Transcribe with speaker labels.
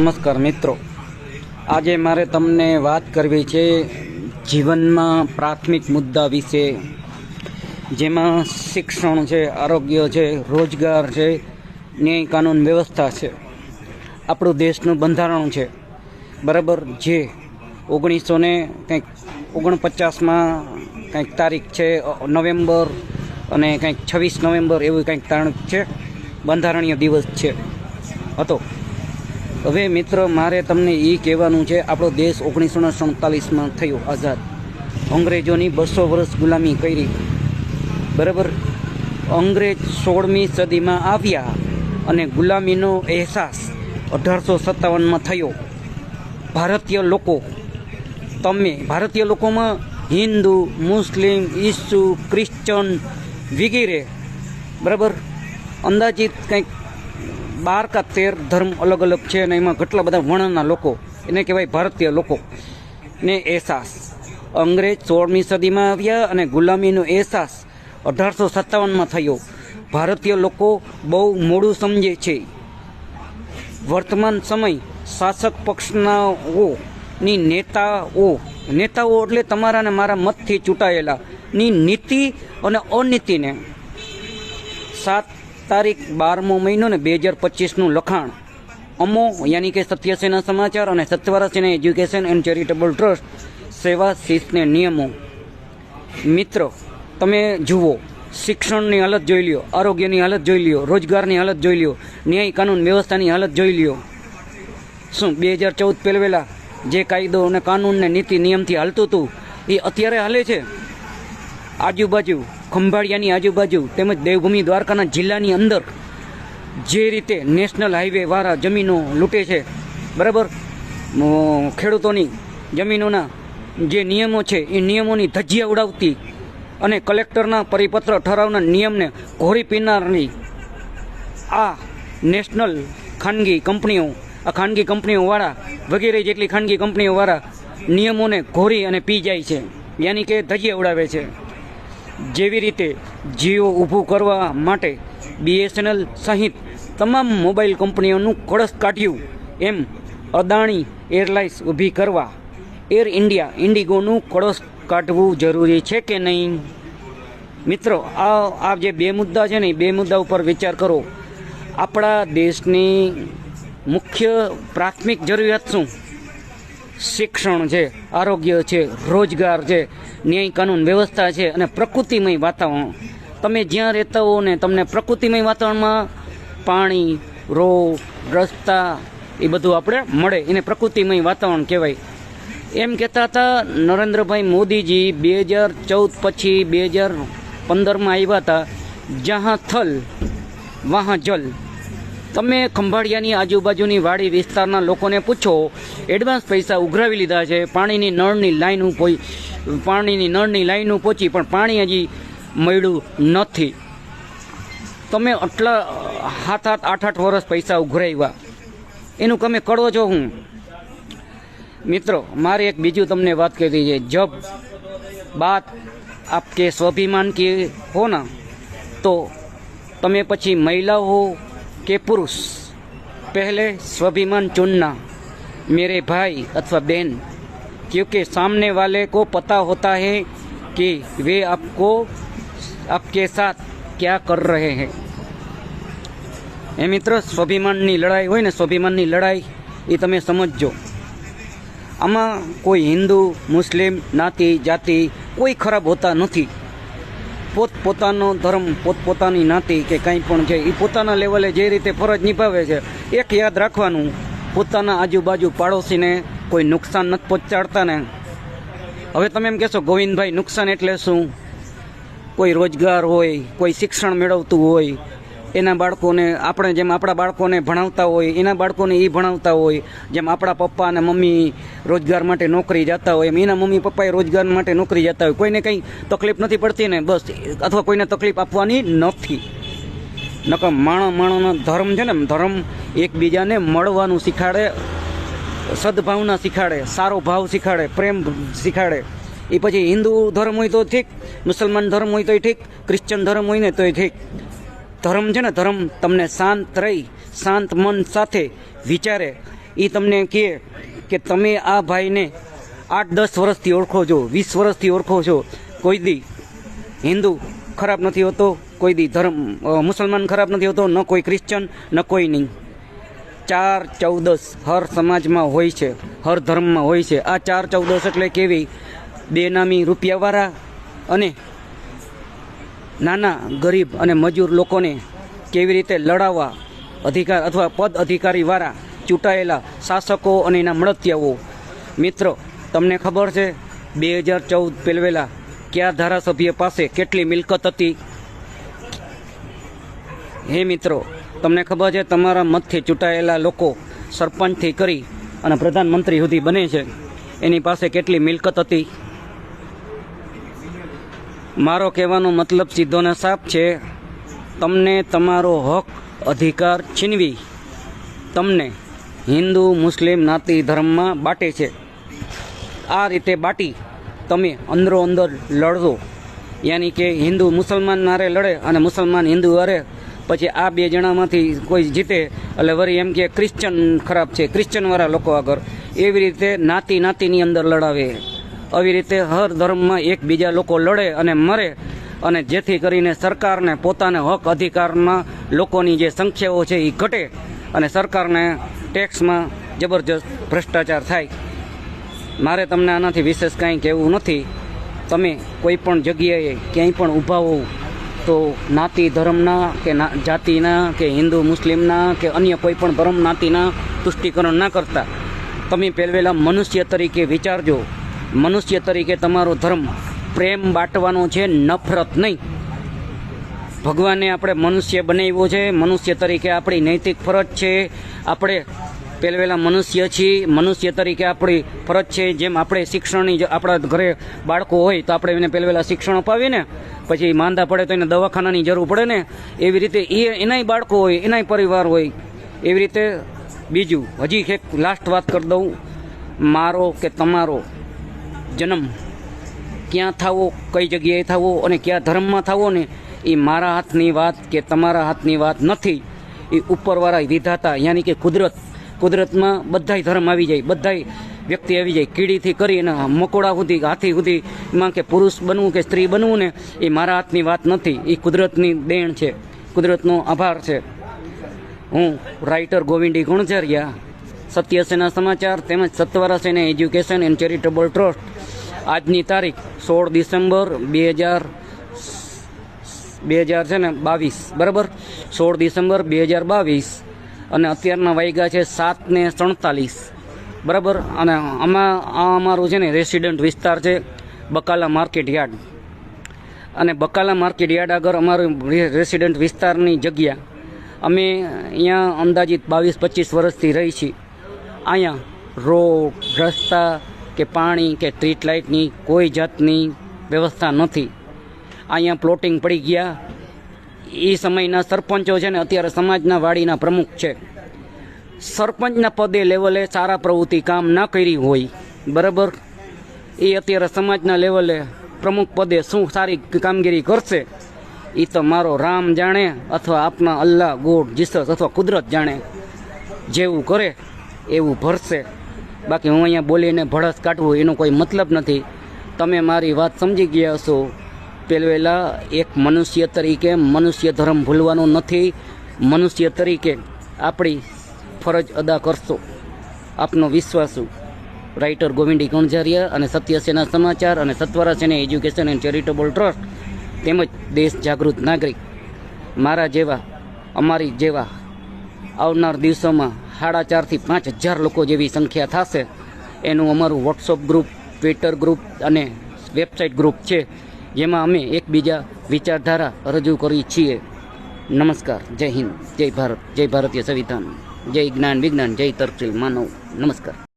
Speaker 1: નમસ્કાર મિત્રો. આજે મારે તમને વાત કરવી છે જીવનમાં પ્રાથમિક મુદ્દા વિશે. જેમાં શિક્ષણ છે, આરોગ્ય છે, રોજગાર છે, ન્યાય કાનૂન વ્યવસ્થા છે. આપણું દેશનું બંધારણ છે. બરાબર? જે ઓગણીસો ને કંઈક ઓગણપચાસમાં કંઈક તારીખ છે, નવેમ્બર અને કંઈક છવ્વીસ નવેમ્બર એવું કંઈક તારીખ છે. બંધારણીય દિવસ છે. હતો. હવે મિત્ર, મારે તમને એ કહેવાનું છે, આપણો દેશ ઓગણીસો સડતાલીસમાં થયો આઝાદ. અંગ્રેજોની બસો વર્ષ ગુલામી કરી. બરાબર? અંગ્રેજ સોળમી સદીમાં આવ્યા અને ગુલામીનો અહેસાસ અઢારસો સત્તાવનમાં થયો. ભારતીય લોકો, તમે, ભારતીય લોકોમાં હિન્દુ, મુસ્લિમ, ઈસુ ક્રિશ્ચન વગેરે, બરાબર? અંદાજિત કંઈક બાર કા તેર ધર્મ અલગ અલગ છે અને એમાં કેટલા બધા વર્ણના લોકો, એને કહેવાય ભારતીય લોકો. ને અહેસાસ અંગ્રેજ સોળમી સદીમાં આવ્યા અને ગુલામીનો અહેસાસ અઢારસો સત્તાવનમાં થયો. ભારતીય લોકો બહુ મોડું સમજે છે. વર્તમાન સમય શાસક પક્ષનાઓની નેતાઓ નેતાઓ એટલે તમારા ને મારા મતથી ચૂંટાયેલા, ની નીતિ અને અનીતિને. સાત તારીખ બારમો મહિનો ને બે હજાર પચીસનું લખાણ. અમો યાની કે સત્યસેના સમાચાર અને સત્યવારા સેના એજ્યુકેશન એન્ડ ચેરિટેબલ ટ્રસ્ટ સેવા શિસ્તને નિયમો. મિત્રો, તમે જુઓ, શિક્ષણની હાલત જોઈ લ્યો, આરોગ્યની હાલત જોઈ લ્યો, રોજગારની હાલત જોઈ લ્યો, ન્યાય કાનૂન વ્યવસ્થાની હાલત જોઈ લ્યો. શું બે હજાર ચૌદ પહેલવેલા જે કાયદો અને કાનૂન ને નીતિ નિયમથી હાલતું હતું, એ અત્યારે હાલે છે? આજુબાજુ ખંભાળિયાની આજુબાજુ તેમજ દેવભૂમિ દ્વારકાના જિલ્લાની અંદર જે રીતે નેશનલ હાઈવે વાળા જમીનો લૂંટે છે, બરાબર? ખેડૂતોની જમીનોના જે નિયમો છે, એ નિયમોની ધજિયા ઉડાવતી અને કલેક્ટરના પરિપત્ર ઠરાવના નિયમને ઘોરી પીનારની આ નેશનલ ખાનગી કંપનીઓ, આ ખાનગી કંપનીઓવાળા વગેરે જેટલી ખાનગી કંપનીઓવાળા નિયમોને ઘોરી અને પી જાય છે, યાની કે ધજિયા ઉડાવે છે. જેવી રીતે જીઓ ઊભું કરવા માટે બીએસએનએલ સહિત તમામ મોબાઈલ કંપનીઓનું કળશ કાઢ્યું. એમ અદાણી એરલાઇન્સ ઊભી કરવા એર ઇન્ડિયા ઇન્ડિગોનું કળશ કાઢવું જરૂરી છે કે નહીં? મિત્રો, આ આ જે બે મુદ્દા છે ને બે મુદ્દા ઉપર વિચાર કરો. આપણા દેશની મુખ્ય પ્રાથમિક જરૂરિયાત શું? શિક્ષણ છે, આરોગ્ય છે, રોજગાર છે, ન્યાય કાનૂન વ્યવસ્થા છે અને પ્રકૃતિમય વાતાવરણ. તમે જ્યાં રહેતા હો ને તમને પ્રકૃતિમય વાતાવરણમાં પાણી, રોડ, રસ્તા એ બધું આપણે મળે. એને પ્રકૃતિમય વાતાવરણ કહેવાય. એમ કહેતા હતા નરેન્દ્રભાઈ મોદીજી બે હજાર ચૌદ પછી બે હજાર પંદરમાં આવ્યા હતા. જહાં થલ વહાં જલ તમે ખંભાળિયાની આજુબાજુની વાડી વિસ્તારના લોકોને પૂછો, એડવાન્સ પૈસા ઉઘરાવી લીધા છે, પાણીની નળની લાઈન પોઈ પાણીની નળની લાઈન પહોંચી, પણ પાણી હજી મળ્યું નથી. તમે આટલા, હાથ હાથ આઠ આઠ વર્ષ પૈસા ઉઘરાવ્યા. એનું તમે કરો છો હું? મિત્રો, મારે એક બીજું તમને વાત કરવી છે. જબ બાત આપ કે સ્વાભિમાન કે હો ના, તો તમે પછી મહિલા હો કે પુરુષ पहले स्वाभिमान चुनना मेरे भाई अथवा बहन क्योंकि सामने वाले को पता होता है कि वे आपको आपके साथ क्या कर रहे हैं એ મિત્ર સ્વાભિમાનની લડાઈ હોય ને સ્વાભિમાનની લડાઈ એ તમે સમજજો આમાં કોઈ હિન્દુ મુસ્લિમ જ્ઞાતિ જાતિ કોઈ ખરાબ હોતા નથી પોત પોતાનો ધર્મ પોત પોતાની જ્ઞાતિ કે કંઈ પણ છે એ પોતાના લેવલે જે રીતે ફરજ નિભાવે છે, એક યાદ રાખવાનું, પોતાના આજુબાજુ પાડોશીને કોઈ નુકસાન નથી પહોંચાડતા ને હવે તમે એમ કહેશો, ગોવિંદભાઈ, નુકસાન એટલે શું? કોઈ રોજગાર હોય, કોઈ શિક્ષણ મેળવતું હોય એના બાળકોને, આપણે જેમ આપણા બાળકોને ભણાવતા હોય, એના બાળકોને એ ભણાવતા હોય, જેમ આપણા પપ્પા અને મમ્મી રોજગાર માટે નોકરી જતા હોય, એમ એના મમ્મી પપ્પાએ રોજગાર માટે નોકરી જતા હોય. કોઈને કંઈ તકલીફ નથી પડતી ને, બસ, અથવા કોઈને તકલીફ આપવાની નથી. નકર માણો, માણોનો ધર્મ છે ને ધર્મ એકબીજાને મળવાનું શીખાડે, સદભાવના શીખાડે, સારો ભાવ શીખાડે, પ્રેમ શીખાડે. એ પછી હિન્દુ ધર્મ હોય તો ઠીક, મુસલમાન ધર્મ હોય તોય ઠીક, ક્રિશ્ચન ધર્મ હોય ને તોય ઠીક. ધર્મ છે ને, ધર્મ તમને શાંત રહી, શાંત મન સાથે વિચારે. એ તમને કહે કે તમે આ ભાઈને આઠ દસ વર્ષથી ઓળખો છો, વીસ વર્ષથી ઓળખો છો. કોઈ દી હિન્દુ ખરાબ નથી હોતો, કોઈ દી ધર્મ મુસલમાન ખરાબ નથી હોતો, ન કોઈ ક્રિશ્ચન, ન કોઈ નહીં. ચાર ચૌદસ હર સમાજમાં હોય છે, હર ધર્મમાં હોય છે. આ ચાર ચૌદસ એટલે કેવી? બેનામી રૂપિયાવાળા અને નાના, ગરીબ અને મજૂર લોકોને કેવી રીતે લડાવવા અધિકાર અથવા પદ અધિકારીવાળા ચૂંટાયેલા શાસકો અને એના મળતિયાઓ? મિત્રો, તમને ખબર છે, બે હજાર ચૌદ પહેલવેલા કયા ધારાસભ્ય પાસે કેટલી મિલકત હતી? હે મિત્રો, તમને ખબર છે, તમારા મતથી ચૂંટાયેલા લોકો સરપંચથી કરી અને પ્રધાનમંત્રી સુધી બને છે. એની પાસે કેટલી મિલકત હતી? મારો કહેવાનો મતલબ સીધો ને સાફ છે, તમને તમારો હક અધિકાર છીનવી તમને હિન્દુ, મુસ્લિમ નાતી ધર્મમાં બાટે છે. આ રીતે બાટી તમે અંદરો અંદર લડશો યાની કે હિન્દુ મુસલમાન નારે લડે અને મુસલમાન હિન્દુ હારે, પછી આ બે જણામાંથી કોઈ જીતે, એટલે વળી એમ કે ક્રિશ્ચન ખરાબ છે ક્રિશ્ચનવાળા લોકો આગળ. એવી રીતે નાતી નાતીની અંદર લડાવે. આવી રીતે હર ધર્મમાં એકબીજા લોકો લડે અને મરે અને જેથી કરીને સરકારને પોતાને હક અધિકારમાં લોકોની જે સંખ્યાઓ છે એ ઘટે અને સરકારને ટેક્સમાં જબરજસ્ત ભ્રષ્ટાચાર થાય. મારે તમને આનાથી વિશેષ કાંઈ કહેવું નથી. તમે કોઈ પણ જગ્યાએ ક્યાંય પણ ઊભા હોવ તો નાતિ ધર્મના કે જાતિના કે હિન્દુ મુસ્લિમના કે અન્ય કોઈ પણ ધર્મ નાતિના તુષ્ટિકરણ ના કરતા. તમે પહેલવેલા મનુષ્ય તરીકે વિચારજો. મનુષ્ય તરીકે તમારો ધર્મ પ્રેમ બાટવાનો છે, નફરત નહીં. ભગવાને આપણે મનુષ્ય બનાવ્યો છે, મનુષ્ય તરીકે આપણી નૈતિક ફરજ છે. આપણે પહેલવેલા મનુષ્ય છીએ, મનુષ્ય તરીકે આપણી ફરજ છે. જેમ આપણે શિક્ષણની આપણા ઘરે બાળકો હોય તો આપણે એને પહેલવેલા શિક્ષણ અપાવીએ ને, પછી માંદા પડે તો એને દવાખાનાની જરૂર પડે ને. એવી રીતે એ એનાય બાળકો હોય, એનાય પરિવાર હોય. એવી રીતે બીજું, હજી એક લાસ્ટ વાત કરી દઉં. મારો કે તમારો જન્મ. ક્યાં થવો, કઈ જગ્યાએ થવો અને કયા ધર્મમાં થવો ને, એ મારા હાથની વાત કે તમારા હાથની વાત નથી. એ ઉપરવાળા વિધાતા યાની કે કુદરત. કુદરતમાં બધાય ધર્મ આવી જાય. બધાય વ્યક્તિ આવી જાય. કીડીથી કરીને મકોડા સુધી, હાથી સુધી, એમાં કે પુરુષ બનવું કે સ્ત્રી બનવું ને, એ મારા હાથની વાત નથી. એ કુદરતની દેણ છે. કુદરતનો આભાર છે. હું રાઇટર ગોવિંદી ગુણઝરિયા સત્યસેના સમાચાર તેમજ સત્વરા સેના એજ્યુકેશન એન્ડ ચેરિટેબલ ટ્રસ્ટ. આજની તારીખ સોળ ડિસેમ્બર બે હજાર બે હજાર છે ને બાવીસ. બરાબર? સોળ ડિસેમ્બર બે હજાર બાવીસ. અને અત્યારના વાયગા છે સાત ને સડતાલીસ. બરાબર? અને આમાં, આ અમારું છે ને રેસિડન્ટ વિસ્તાર છે બકાલા માર્કેટ યાર્ડ. અને બકાલા માર્કેટ યાર્ડ આગળ અમારું રેસિડન્ટ વિસ્તારની જગ્યા. અમે અહીંયા અંદાજિત બાવીસ પચીસ વર્ષથી રહી છીએ. અહીંયા રોડ, રસ્તા કે પાણી કે સ્ટ્રીટ લાઇટની કોઈ જાતની વ્યવસ્થા નથી. અહીંયા પ્લોટિંગ પડી ગયા. એ સમયના સરપંચો છે ને અત્યારે સમાજના વાડીના પ્રમુખ છે. સરપંચના પદે લેવલે સારા પ્રવૃત્તિ કામ ના કરી હોય, બરાબર? એ અત્યારે સમાજના લેવલે પ્રમુખ પદે શું સારી કામગીરી કરશે એ તો મારો રામ જાણે અથવા આપના અલ્લાહ ગોડ જીસસ અથવા કુદરત જાણે જેવું કરે. એવું ભરશે. બાકી હું અહીંયા બોલીને ભડસ કાઢવું એનો કોઈ મતલબ નથી. તમે મારી વાત સમજી ગયા હશો. પેલવેલા એક મનુષ્ય તરીકે મનુષ્ય ધર્મ ભૂલવાનો નથી. મનુષ્ય તરીકે આપણી ફરજ અદા કરશો. આપનો વિશ્વાસુ રાઇટર ગોવિંદી ગણઝારિયા અને સત્યસેના સમાચાર અને સત્વરા સેના એજ્યુકેશન એન્ડ ચેરિટેબલ ટ્રસ્ટ તેમજ દેશ જાગૃત નાગરિક. મારા જેવા, અમારી જેવા આવનાર દિવસોમાં સાડા ચારથી પાંચ હજાર લોકો જેવી સંખ્યા થશે. એનું અમારું વોટ્સઅપ ગ્રુપ ટ્વિટર ગ્રુપ અને વેબસાઇટ ગ્રુપ છે, જેમાં અમે એકબીજા વિચારધારા રજૂ કરી છીએ. નમસ્કાર, જય હિન્દ, જય ભારત, જય ભારતીય સંવિધાન, જય જ્ઞાન વિજ્ઞાન, જય તર્કશીલ માનવ, નમસ્કાર.